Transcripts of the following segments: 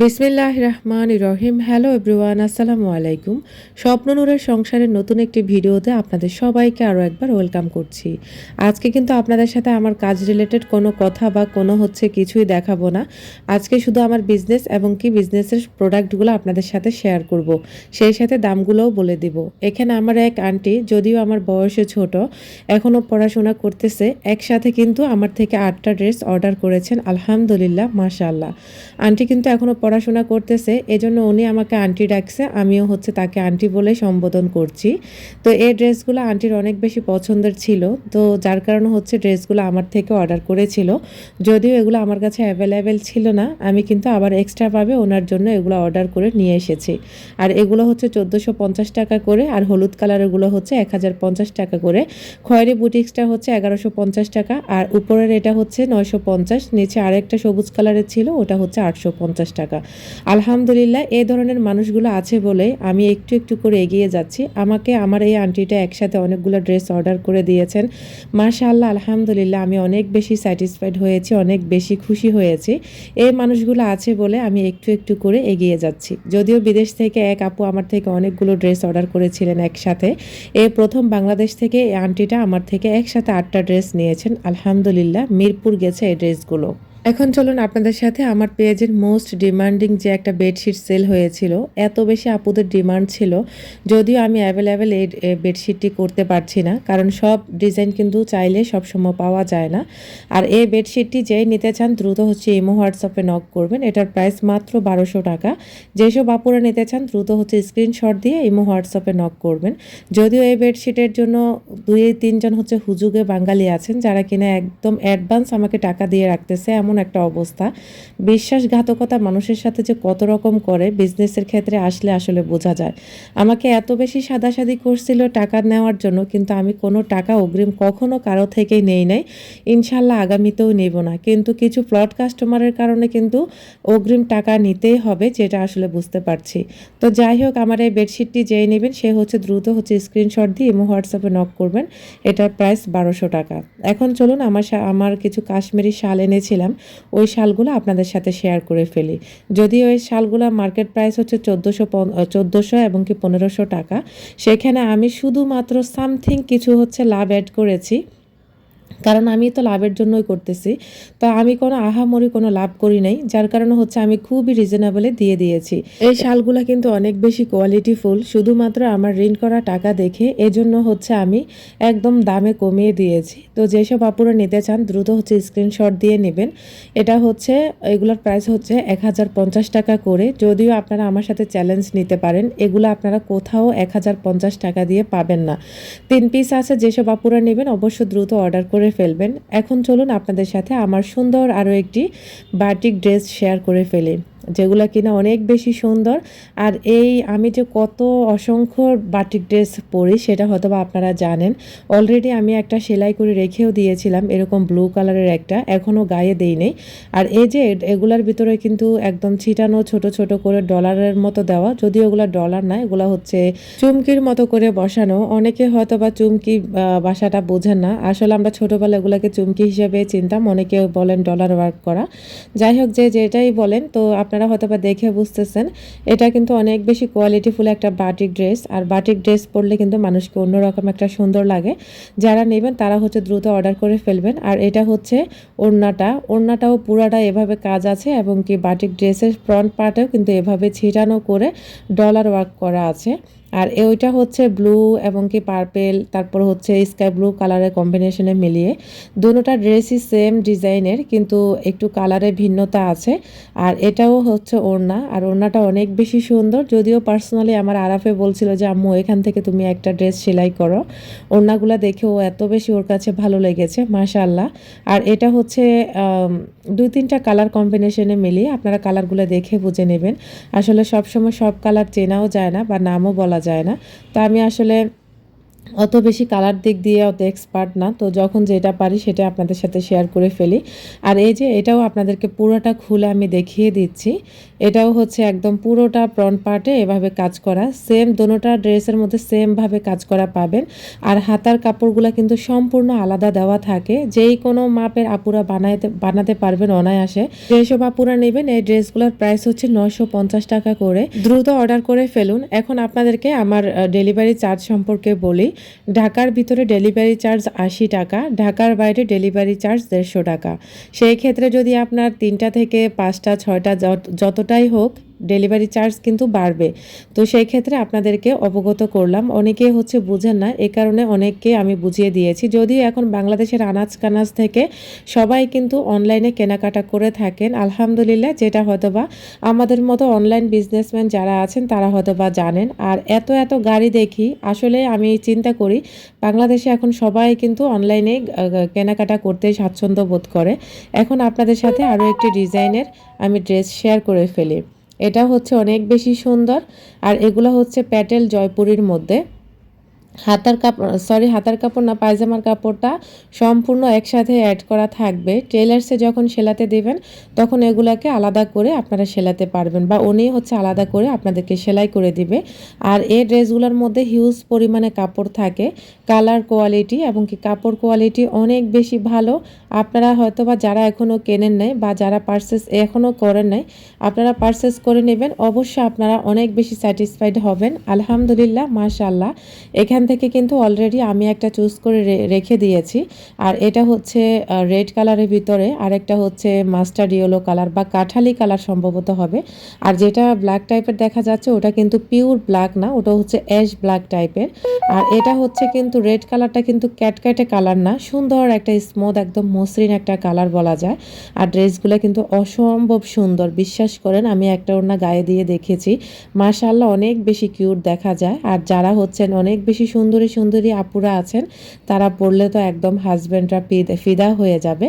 বিসমিল্লাহ রহমান রহিম hello everyone আসসালামু আলাইকুম। স্বপ্ননূরের সংসারের নতুন একটি ভিডিওতে আপনাদের সবাইকে আরও একবার ওয়েলকাম করছি। আজকে কিন্তু আপনাদের সাথে আমার কাজ রিলেটেড কোনো কথা বা কোনো হচ্ছে কিছুই দেখাবো না। আজকে শুধু আমার বিজনেস এবং কি বিজনেসের প্রোডাক্টগুলো আপনাদের সাথে শেয়ার করব। সেই সাথে দামগুলোও বলে দিব। এখানে আমার এক আন্টি, যদিও আমার বয়সে ছোট এখনও পড়াশোনা করতেছে। একসাথে কিন্তু আমার থেকে আটটা ড্রেস অর্ডার করেছেন, আলহামদুলিল্লাহ, মাশাআল্লাহ। আন্টি কিন্তু এখনও পড়াশোনা করতেছে, এজন্য উনি আমাকে আন্টি ডাকছে, আমিও হচ্ছে তাকে আন্টি বলে সম্বোধন করছি। তো এই ড্রেসগুলো আন্টির অনেক বেশি পছন্দের ছিল, তো যার কারণে হচ্ছে ড্রেসগুলো আমার থেকে অর্ডার করেছিল। যদিও এগুলো আমার কাছে অ্যাভেলেবেল ছিল না, আমি কিন্তু আবার এক্সট্রাভাবে ওনার জন্য এগুলো অর্ডার করে নিয়ে এসেছি। আর এগুলো হচ্ছে চোদ্দোশো পঞ্চাশ টাকা করে, আর হলুদ কালারেরগুলো হচ্ছে এক হাজার পঞ্চাশ টাকা করে। খয়েরি বুটিক্সটা হচ্ছে এগারোশো পঞ্চাশ টাকা, আর উপরের এটা হচ্ছে নয়শো পঞ্চাশ, নিচে আরেকটা সবুজ কালারের ছিল, ওটা হচ্ছে আটশো পঞ্চাশ টাকা। আলহামদুলিল্লাহ এই ধরনের মানুষগুলো আছে বলে আমি একটু একটু করে এগিয়ে যাচ্ছি। আমাকে আমার এই আন্টিটা একসাথে অনেকগুলো ড্রেস অর্ডার করে দিয়েছেন। মাশাআল্লাহ, আলহামদুলিল্লাহ, আমি অনেক বেশি স্যাটিসফাইড হয়েছি, অনেক বেশি খুশি হয়েছি। এই মানুষগুলো আছে বলে আমি একটু একটু করে এগিয়ে যাচ্ছি। যদিও বিদেশ থেকে এক আপু আমার থেকে অনেকগুলো ড্রেস অর্ডার করেছিলেন একসাথে। এ প্রথম বাংলাদেশ থেকে এই আন্টিটা আমার থেকে একসাথে আটটা ড্রেস নিয়েছেন। আলহামদুলিল্লাহ, মিরপুর গেছে এই ড্রেসগুলো। এখন চলুন আপনাদের সাথে আমার পেজের মোস্ট ডিমান্ডিং যে একটা বেডশিট সেল হয়েছিল, এত বেশি আপুদের ডিমান্ড ছিল, যদিও আমি অ্যাভেলেবেল এই বেডশিটটি করতে পারছি না, কারণ সব ডিজাইন কিন্তু চাইলে সব সময় পাওয়া যায় না। আর এই বেডশিটটি যেই নিতে চান, দ্রুত হচ্ছে ইমো হোয়াটসঅ্যাপে নক করবেন। এটার প্রাইস মাত্র বারোশো টাকা। যেসব আপুরা নিতে চান, দ্রুত হচ্ছে স্ক্রিনশট দিয়ে ইমো হোয়াটসঅ্যাপে নক করবেন। যদিও এই বেডশিটের জন্য দুই, তিনজন হচ্ছে হুজুগে বাঙালি আছেন, যারা কিনা একদম অ্যাডভান্স আমাকে টাকা দিয়ে রাখতেছে, এমন একটা অবস্থা। বিশ্বাসঘাতকতা মানুষের সাথে যে কত রকম করে বিজনেসের ক্ষেত্রে আসলে আসলে বোঝা যায়। আমাকে এত বেশি সাদাসাদি করছিল টাকা নেওয়ার জন্য, কিন্তু আমি কোনো টাকা অগ্রিম কখনো কারও থেকেই নেই নাই। ইনশাল্লাহ আগামীতেও নেব না। কিন্তু কিছু ফ্লড কাস্টমারের কারণে কিন্তু অগ্রিম টাকা নিতেই হবে, যেটা আসলে বুঝতে পারছি। তো যাই হোক, আমার এই বেডশিটটি যেই নেবেন, সে হচ্ছে দ্রুত হচ্ছে স্ক্রিনশট দিয়ে ইমো হোয়াটসঅ্যাপে নক করবেন। এটার প্রাইস বারোশো টাকা। এখন চলুন, আমার আমার কিছু কাশ্মীরি শাল এনেছিলাম। ওই শালগুলো আপনাদের সাথে শেয়ার করে ফেলি। যদি ওই শালগুলো মার্কেট প্রাইস হচ্ছে চোদ্দোশো চোদ্দোশো এবং কি পনেরোশো টাকা, সেখানে আমি শুধুমাত্র সামথিং কিছু হচ্ছে লাভ অ্যাড করেছি। কারণ আমি তো লাভের জন্যই করতেছি। তো আমি কোনো আহামরি কোনো লাভ করি নাই, যার কারণে হচ্ছে আমি খুবই রিজনেবলে দিয়ে দিয়েছি। এই শালগুলো কিন্তু অনেক বেশি কোয়ালিটি ফুল, শুধুমাত্র আমার ঋণ করা টাকা দেখে এজন্য হচ্ছে আমি একদম দামে কমিয়ে দিয়েছি। তো যেসব আপুরা নিতে চান দ্রুত হচ্ছে স্ক্রিনশট দিয়ে নেবেন। এটা হচ্ছে, এগুলোর প্রাইস হচ্ছে এক হাজার পঞ্চাশ টাকা করে। যদিও আপনারা আমার সাথে চ্যালেঞ্জ নিতে পারেন, এগুলো আপনারা কোথাও এক হাজার পঞ্চাশ টাকা দিয়ে পাবেন না। তিন পিস আছে, যেসব আপুরা নেবেন অবশ্য দ্রুত অর্ডার করে ফেলবেন। এখন চলুন আপনাদের সাথে আমার সুন্দর আরও একটি বাটিক ড্রেস শেয়ার করে ফেলি। যেগুলো কিনা অনেক বেশি সুন্দর। আর এই আমি যে কত অসংখ্য বাটিক ড্রেস পরি, সেটা হয়তো আপনারা জানেন। অলরেডি আমি একটা সেলাই করে রেখেও দিয়েছিলাম, এরকম ব্লু কালারের একটা এখনও গায়ে দেই নেই। আর এই যে এগুলার ভিতরে কিন্তু একদম ছিটানো ছোট ছোট করে ডলারের মতো দেওয়া, যদিও ওগুলো ডলার না, এগুলো হচ্ছে চুমকির মতো করে বসানো। অনেকে হয়তো বা চুমকি বাসাটা বোঝেন না। আসলে আমরা ছোটোবেলা এগুলোকে চুমকি হিসেবে চিনতাম, অনেকে বলেন ডলার ওয়ার্ক করা। যাই হোক, যে যেটাই বলেন, তো আপনারা হয়তো বা দেখে বুঝতেছেন, এটা কিন্তু অনেক বেশি কোয়ালিটিফুল একটা বাটিক ড্রেস আর বাটিক ড্রেস পরলে কিন্তু মানুষকে অন্যরকম একটা সুন্দর লাগে। যারা নেবেন তারা হচ্ছে দ্রুত অর্ডার করে ফেলবেন। আর এটা হচ্ছে ওড়নাটা, ওড়নাটাও পুরাটা এভাবে কাজ আছে এবং কি বাটিক ড্রেসের ফ্রন্ট পার্টেও কিন্তু এভাবে ছিটানো করে ডলার ওয়ার্ক করা আছে। আর ওইটা হচ্ছে ব্লু এবং কি পার্পেল তারপর হচ্ছে স্কাই ব্লু কালারের কম্বিনেশনে মিলিয়ে। দুটোটা ড্রেসই সেম ডিজাইনের কিন্তু একটু কালারে ভিন্নতা আছে। আর এটাও হচ্ছে ওড়না, আর ওড়নাটা অনেক বেশি সুন্দর। যদিও পার্সোনালি আমার আরাফে বলছিল যে, আম্মু, এখান থেকে তুমি একটা ড্রেস সেলাই করো। ওড়নাগুলো দেখে ও এত বেশি ওর কাছে ভালো লেগেছে মাশাল্লাহ আর এটা হচ্ছে দুই তিনটা কালার কম্বিনেশনে মিলিয়ে আপনারা কালারগুলো দেখে বুঝে নেবেন। আসলে সব সময় সব কালার চেনাও যায় না বা নামও বলা যায় না। তা আমি আসলে অত বেশি কালার দিক দিয়ে অত এক্সপার্ট না। তো যখন যেটা পারি সেটা আপনাদের সাথে শেয়ার করে ফেলি। আর এই যে এটাও আপনাদেরকে পুরোটা খুলে আমি দেখিয়ে দিচ্ছি। এটাও হচ্ছে একদম পুরোটা ফ্রন্ট পার্টে এভাবে কাজ করা। সেম দোনোটা ড্রেসের মধ্যে সেমভাবে কাজ করা পাবেন। আর হাতার কাপড়গুলো কিন্তু সম্পূর্ণ আলাদা দেওয়া থাকে। যেই কোনো মাপের আপুরা বানাইতে, বানাতে পারবেন অনায়াসে। যেসব আপুরা নেবেন, এই ড্রেসগুলোর প্রাইস হচ্ছে নশো পঞ্চাশ টাকা করে। দ্রুত অর্ডার করে ফেলুন। এখন আপনাদেরকে আমার ডেলিভারি চার্জ সম্পর্কে বলি। ঢাকার ভিতরে ডেলিভারি চার্জ আশি টাকা, ঢাকার বাইরে ডেলিভারি চার্জ দেড়শো টাকা। সেই ক্ষেত্রে যদি আপনার তিনটা থেকে পাঁচটা, ছয়টা যত- যতটাই হোক ডেলিভারি চার্জ কিন্তু বাড়বে। তো সেই ক্ষেত্রে আপনাদেরকে অবগত করলাম। অনেকে হচ্ছে বুঝেন না, এ কারণে অনেককে আমি বুঝিয়ে দিয়েছি। যদিও এখন বাংলাদেশের আনাজ কানাজ থেকে সবাই কিন্তু অনলাইনে কেনাকাটা করে থাকেন, আলহামদুলিল্লাহ যেটা হয়তোবা আমাদের মতো অনলাইন বিজনেসম্যান যারা আছেন, তারা হয়তোবা জানেন। আর এত এত গাড়ি দেখি, আসলে আমি চিন্তা করি, বাংলাদেশে এখন সবাই কিন্তু অনলাইনে কেনাকাটা করতে স্বাচ্ছন্দ্য বোধ করে। এখন আপনাদের সাথে আরও একটি ডিজাইনের আমি ড্রেস শেয়ার করে ফেলি। এটা হচ্ছে অনেক বেশি সুন্দর। আর এগুলো হচ্ছে প্যাটেল জয়পুরীর মধ্যে। হাতার কাপড় সরি হাতার কাপড় না, পায়জামার কাপড়টা সম্পূর্ণ একসাথে অ্যাড করা থাকবে। টেলার্সে যখন সেলাতে দেবেন, তখন এগুলাকে আলাদা করে আপনারা সেলাতে পারবেন বা উনি হচ্ছে আলাদা করে আপনাদেরকে সেলাই করে দিবে। আর এই ড্রেসগুলোর মধ্যে হিউজ পরিমাণে কাপড় থাকে কালার কোয়ালিটি এবং কি কাপড় কোয়ালিটি অনেক বেশি ভালো। আপনারা হয়তো বা যারা এখনও কেনেন নাই বা যারা পারচেস এখনও করেন নাই, আপনারা পারচেস করে নেবেন। অবশ্যই আপনারা অনেক বেশি স্যাটিসফাইড হবেন। আলহামদুলিল্লাহ মাশাল্লাহ এখান থেকে কিন্তু অলরেডি আমি একটা চুজ করে রেখে দিয়েছি। আর এটা হচ্ছে রেড কালারের ভিতরে। আরেকটা হচ্ছে মাস্টার্ড ইয়েলো কালার বা কাঠালি কালার সম্ভবত হবে। আর যেটা ব্ল্যাক টাইপের দেখা যাচ্ছে, ওটা কিন্তু পিওর ব্ল্যাক না, ওটা হচ্ছে অ্যাশ ব্ল্যাক টাইপের আর এটা হচ্ছে কিন্তু রেড কালারটা কিন্তু ক্যাটক্যাটে কালার না, সুন্দর একটা স্মুথ একদম মসৃণ একটা কালার বলা যায়। আর ড্রেসগুলো কিন্তু অসম্ভব সুন্দর, বিশ্বাস করেন, আমি একটা ওড়না গায়ে দিয়ে দেখেছি। মাশাল্লাহ অনেক বেশি কিউট দেখা যায়। আর যারা হচ্ছেন অনেক বেশি সুন্দরী সুন্দরী আপুরা আছেন, তারা পড়লে তো একদম হাজব্যান্ডরা ফিদা হয়ে যাবে।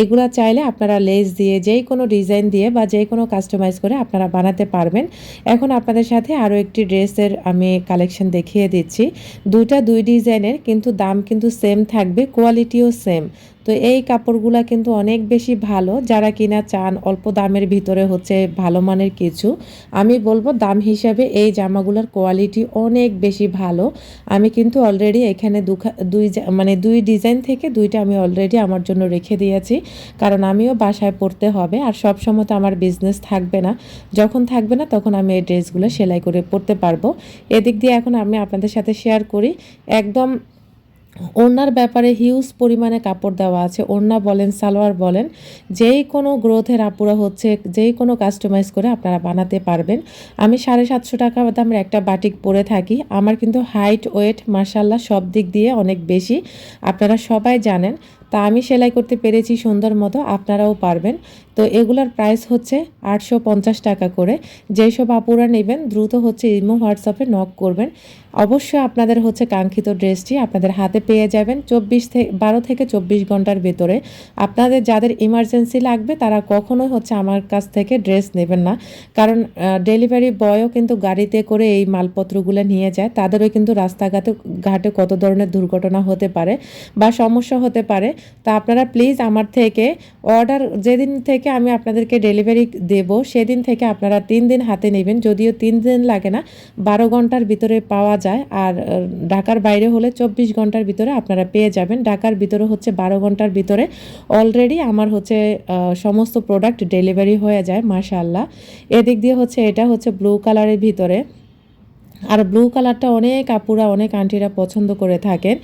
এগুলা চাইলে আপনারা লেস দিয়ে, যেই কোনো ডিজাইন দিয়ে বা যে কোনো কাস্টমাইজ করে আপনারা বানাতে পারবেন। এখন আপনাদের সাথে আরও একটি ড্রেসের আমি কালেকশন দেখিয়ে দিচ্ছি। দুইটা দুই ডিজাইনের কিন্তু দাম কিন্তু সেম থাকবে কোয়ালিটিও সেম তো এই কাপড়গুলা কিন্তু অনেক বেশি ভালো। যারা কিনা চান অল্প দামের ভিতরে হচ্ছে ভালো মানের কিছু, আমি বলব দাম হিসাবে এই জামাগুলোর কোয়ালিটি অনেক বেশি ভালো। আমি কিন্তু অলরেডি এখানে দুই মানে দুই ডিজাইন থেকে দুইটা আমি অলরেডি আমার জন্য রেখে দিয়েছি। কারণ আমিও বাসায় পড়তে হবে আর সব সময় তো আমার বিজনেস থাকবে না। যখন থাকবে না তখন আমি এই ড্রেসগুলো সেলাই করে পরতে পারব। এদিক দিয়ে এখন আমি আপনাদের সাথে শেয়ার করি। একদম ওড়নার ব্যাপারে হিউজ পরিমাণে কাপড় দেওয়া আছে। ওড়না বলেন, সালোয়ার বলেন, যেই কোনো গ্রোথের আপুরা হচ্ছে, যেই কোনো কাস্টমাইজ করে আপনারা বানাতে পারবেন। আমি সাড়ে সাতশো টাকা দামের একটা বাটিক পরে থাকি। আমার কিন্তু হাইট ওয়েট মার্শাল্লাহ সব দিক দিয়ে অনেক বেশি। আপনারা সবাই জানেন তা আমি সেলাই করতে পেরেছি সুন্দর মতো, আপনারাও পারবেন। তো এগুলার প্রাইস হচ্ছে আটশো পঞ্চাশ টাকা করে। যেসব আপুরা নেবেন, দ্রুত হচ্ছে ইমো, হোয়াটসঅ্যাপে নক করবেন। অবশ্যই আপনাদের হচ্ছে কাঙ্ক্ষিত ড্রেসটি আপনাদের হাতে পেয়ে যাবেন চব্বিশ থেকে বারো থেকে চব্বিশ ঘণ্টার ভেতরে। আপনাদের যাদের ইমার্জেন্সি লাগবে, তারা কখনোই হচ্ছে আমার কাছ থেকে ড্রেস নেবেন না। কারণ ডেলিভারি বয়ও কিন্তু গাড়িতে করে এই মালপত্রগুলো নিয়ে যায়। তাদেরও কিন্তু রাস্তাঘাটে, ঘাটে কত ধরনের দুর্ঘটনা হতে পারে বা সমস্যা হতে পারে। তা আপনারা প্লিজ আমার থেকে অর্ডার যেদিন থেকে আমি আপনাদেরকে ডেলিভারি দেব, সেদিন থেকে আপনারা তিন দিন হাতে নেবেন। যদিও তিন দিন লাগে না, বারো ঘণ্টার ভিতরে পাওয়া যায়। আর ঢাকার বাইরে হলে চব্বিশ ঘণ্টার ভিতরে আপনারা পেয়ে যাবেন। ঢাকার ভিতরে হচ্ছে বারো ঘণ্টার ভিতরে অলরেডি আমার হচ্ছে সমস্ত প্রোডাক্ট ডেলিভারি হয়ে যায়, মাশাআল্লাহ। এদিক দিয়ে হচ্ছে, এটা হচ্ছে ব্লু কালারের ভিতরে। আর ব্লু কালারটা অনেক আপুরা, অনেক আন্টিরা পছন্দ করে থাকেন।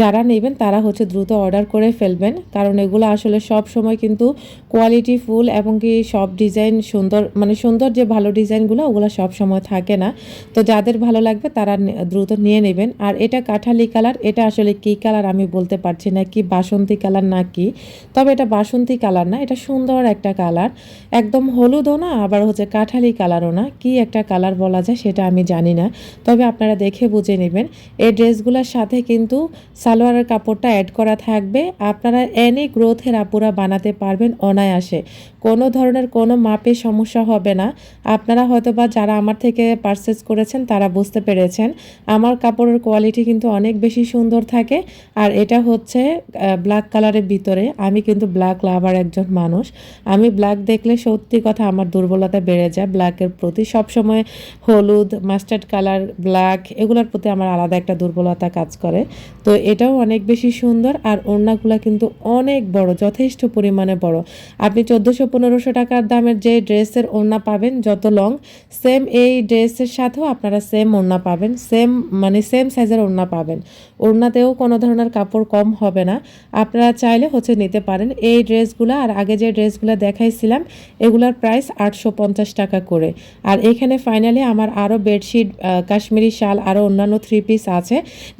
যারা নেবেন, তারা হচ্ছে দ্রুত অর্ডার করে ফেলবেন। কারণ এগুলো আসলে সব সময় কিন্তু কোয়ালিটি ফুল এবং কি সব ডিজাইন সুন্দর মানে সুন্দর যে ভালো ডিজাইনগুলো ওগুলো সব সময় থাকে না। তো যাদের ভালো লাগবে, তারা দ্রুত নিয়ে নেবেন। আর এটা কাঠালি কালার এটা আসলে কি কালার আমি বলতে পারছি না, কি বাসন্তী কালার না কি। তবে এটা বাসন্তী কালার না, এটা সুন্দর একটা কালার একদম হলুদও না, আবার হচ্ছে কাঠালি কালারও না। কি একটা কালার বলা যায়, সেটা আমি জানি না। তবে আপনারা দেখে বুঝে নেবেন। এই ড্রেসগুলোর সাথে কিন্তু সালোয়ারের কাপড়টা অ্যাড করা থাকবে। আপনারা এনি গ্রোথের আপুরা বানাতে পারবেন অনায়াসে। কোনো ধরনের কোনো মাপে সমস্যা হবে না। আপনারা হয়তো বা যারা আমার থেকে পারচেস করেছেন, তারা বুঝতে পেরেছেন। আমার কাপড়ের কোয়ালিটি কিন্তু অনেক বেশি সুন্দর থাকে। আর এটা হচ্ছে ব্ল্যাক কালারের ভিতরে। আমি কিন্তু ব্ল্যাক লাভার একজন মানুষ। আমি ব্ল্যাক দেখলে সত্যি কথা আমার দুর্বলতা বেড়ে যায়। ব্ল্যাকের প্রতি সবসময় হলুদ মাস্টার্ড কালার ব্ল্যাক এগুলোর প্রতি আমার আলাদা একটা দুর্বলতা কাজ করে। তো এটাও অনেক বেশি সুন্দর আর ওড়নাগুলো কিন্তু অনেক বড়, যথেষ্ট পরিমাণে বড়। আপনি চোদ্দোশো পনেরোশো টাকার দামের যে ড্রেসের ওড়না পাবেন, যত লং সেম এই ড্রেসের সাথেও আপনারা সেম ওড়না পাবেন সেম মানে সেম সাইজের ওড়না পাবেন। ওড়নাতেও কোনো ধরনের কাপড় কম হবে না। আপনারা চাইলে হচ্ছে নিতে পারেন এই ড্রেসগুলো। আর আগে যে ড্রেসগুলো দেখাইছিলাম, এগুলোর প্রাইস আটশো পঞ্চাশ টাকা করে। আর এখানে ফাইনালি আমার আরও বেডশিট কাশ্মীরি শাল আরও অন্যান্য থ্রি পিস আছে।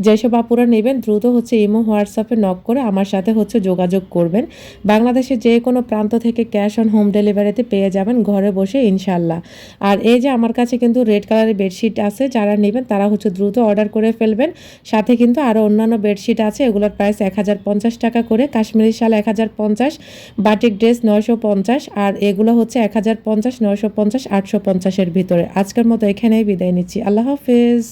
যেসব আপুরা নেবেন, দ্রুত হচ্ছে ইমো হোয়াটসঅ্যাপে নক করে আমার সাথে হচ্ছে যোগাযোগ করবেন। বাংলাদেশের যে কোনো প্রান্ত থেকে ক্যাশ অন হোম ডেলিভারিতে পেয়ে যাবেন ঘরে বসে ইনশাল্লাহ আর এই যে আমার কাছে কিন্তু রেড কালারের বেডশিট আছে, যারা নেবেন তারা হচ্ছে দ্রুত অর্ডার করে ফেলবেন। সাথে কিন্তু আরও অন্যান্য বেডশিট আছে, এগুলোর প্রাইস এক হাজার পঞ্চাশ টাকা করে। কাশ্মীরি শাল এক হাজার পঞ্চাশ বাটিক ড্রেস নয়শো পঞ্চাশ, আর এগুলো হচ্ছে এক হাজার পঞ্চাশ, নয়শো পঞ্চাশ, আটশো পঞ্চাশের ভিতরে। আজকের মতো এখানেই বিদায় নিচ্ছি। আল্লাহ Hafiz!